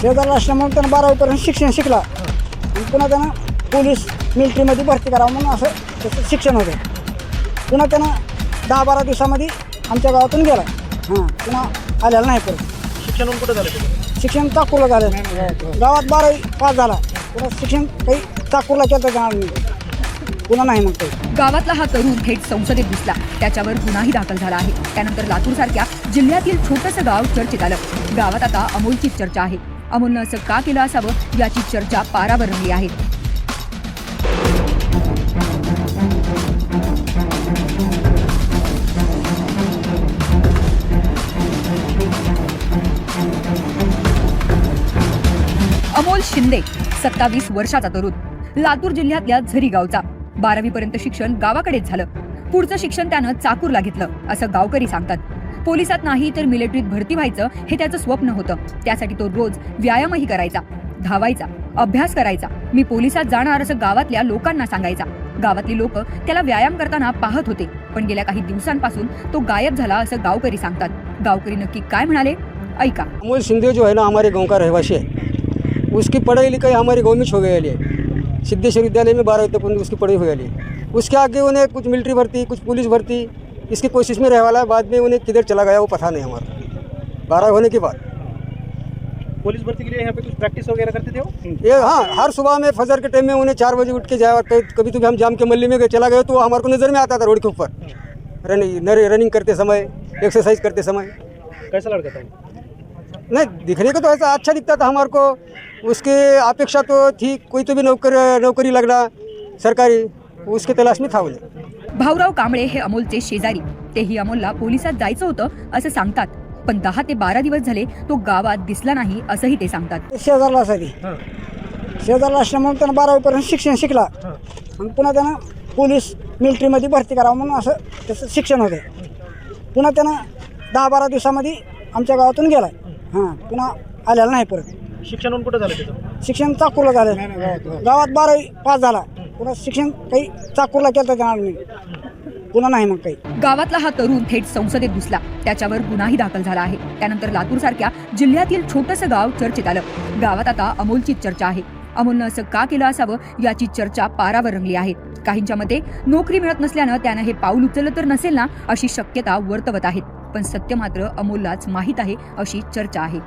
शेजारला असल्यामुळे त्यानं बारावीपर्यंत शिक्षण शिकला. आणि पुन्हा त्यानं पोलीस मिलिटरीमध्ये भरती करावं म्हणून असं त्याचं शिक्षण होतं. पुन्हा त्यानं दहा बारा दिवसामध्ये आमच्या गावातून गेला. हां पुन्हा आलेला नाही परत. शिक्षण कुठं झालं तुझं शिक्षण चाकूरला झालं गावात बारावी पास झाला. पुन्हा शिक्षण काही चाकूरला केलं जाणार नाही? पुन्हा नाही मग काही गावातला हा तरुण थेट संसदेत दिसला. त्याच्यावर गुन्हाही दाखल झाला आहे. त्यानंतर लातूर सारख्या जिल्ह्यातील छोटंसं गाव चर्चेत आलं. गावात आता अमोलची चर्चा आहे. अमोलनं असं का केलं असावं याची चर्चा पारावर रंगली आहे. अमोल शिंदे सत्तावीस वर्षाचा तरुण लातूर जिल्ह्यातल्या झरी गावचा बारावी पर्यंत शिक्षण गावाकडेच झालं. पुढचं शिक्षण त्यानं चाकूरला घेतलं असं गावकरी सांगतात. पोलिसात नाही तर मिलिटरीत भरती व्हायचं हे त्याचं स्वप्न होतं. त्यासाठी तो रोज व्यायामही करायचा धावायचा अभ्यास करायचा. मी पोलिसात जाणार असं गावातल्या लोकांना सांगायचा. गावातली लोक त्याला व्यायाम करताना पाहत होते पण गेल्या काही दिवसांपासून तो गायब झाला असं गावकरी सांगतात. गावकरी नक्की काय म्हणाले? ऐका. अमोल शिंदे जो है ना हमारे गांव का रहवासी है उसकी पढ़ाई लिखाई हमारे गांव में हो गई है. सिद्धेश्वर विद्यालय में बारहवीं तक उसकी पढ़ाई हो वाली है. उसके आगे उन्हें कुछ मिलिट्री भर्ती कुछ पुलिस भर्ती इसकी कोशिश में रह वाला है बाद में उन्हें किधर चला गया वो पता नहीं हमारा। बारह होने के बाद। पुलिस भर्ती के लिए यहाँ पे कुछ प्रैक्टिस वगैरह करते थे वो? ये हाँ हर सुबह में फजर के टाइम में उन्हें चार बजे उठ के जाया कभी कभी तो हम जाम के मल्ली में गए चला गए तो हमारे को नज़र में आता था रोड के ऊपर। रनिंग रनिंग करते समय एक्सरसाइज करते समय। कैसा लड़का था नहीं दिखने को तो ऐसा अच्छा दिखता था हमारे को। उसके अपेक्षा तो थी कोई तो भी नौकर नौकरी लगना सरकारी उसके तलाश में था उन्हें भाऊराव कांबळे हे अमोलचे शेजारी. तेही अमोलला पोलिसात जायचं होतं असं सांगतात. पण दहा ते बारा दिवस झाले तो गावात दिसला नाही असंही ते सांगतात. ते शेजारला असायची. हां. शेजारला असल्यामुळे त्यानं बारावीपर्यंत शिक्षण शिकला. आणि पुन्हा त्यानं पोलीस मिलिटरीमध्ये भरती करावं म्हणून असं त्याचं शिक्षण होतं. पुन्हा त्यानं दहा बारा दिवसामध्ये आमच्या गावातून गेला हां पुन्हा आलेला नाही परत. शिक्षण कुठं झालं शिक्षण चाकूरला झालं. गावात बारावी पास झाला. पुन्हा शिक्षण काही चाकूरला केलं जाणार नाही. पुन्हा नाही मग काही. गावातला हा तरुण थेट संसदेत घुसला. त्याच्यावर गुन्हाही दाखल झाला आहे. त्यानंतर लातूर सारख्या जिल्ह्यातील छोटंसं गाव चर्चेत आलं. गावात आता अमोलची चर्चा आहे. अमोलनं असं का केलं असावं याची चर्चा पारावर रंगली आहे. काहींच्या मते नोकरी मिळत नसल्यानं त्यानं हे पाऊल उचललं तर नसेल ना अशी शक्यता वर्तवत आहेत. पण सत्य मात्र अमोललाच माहीत आहे अशी चर्चा आहे.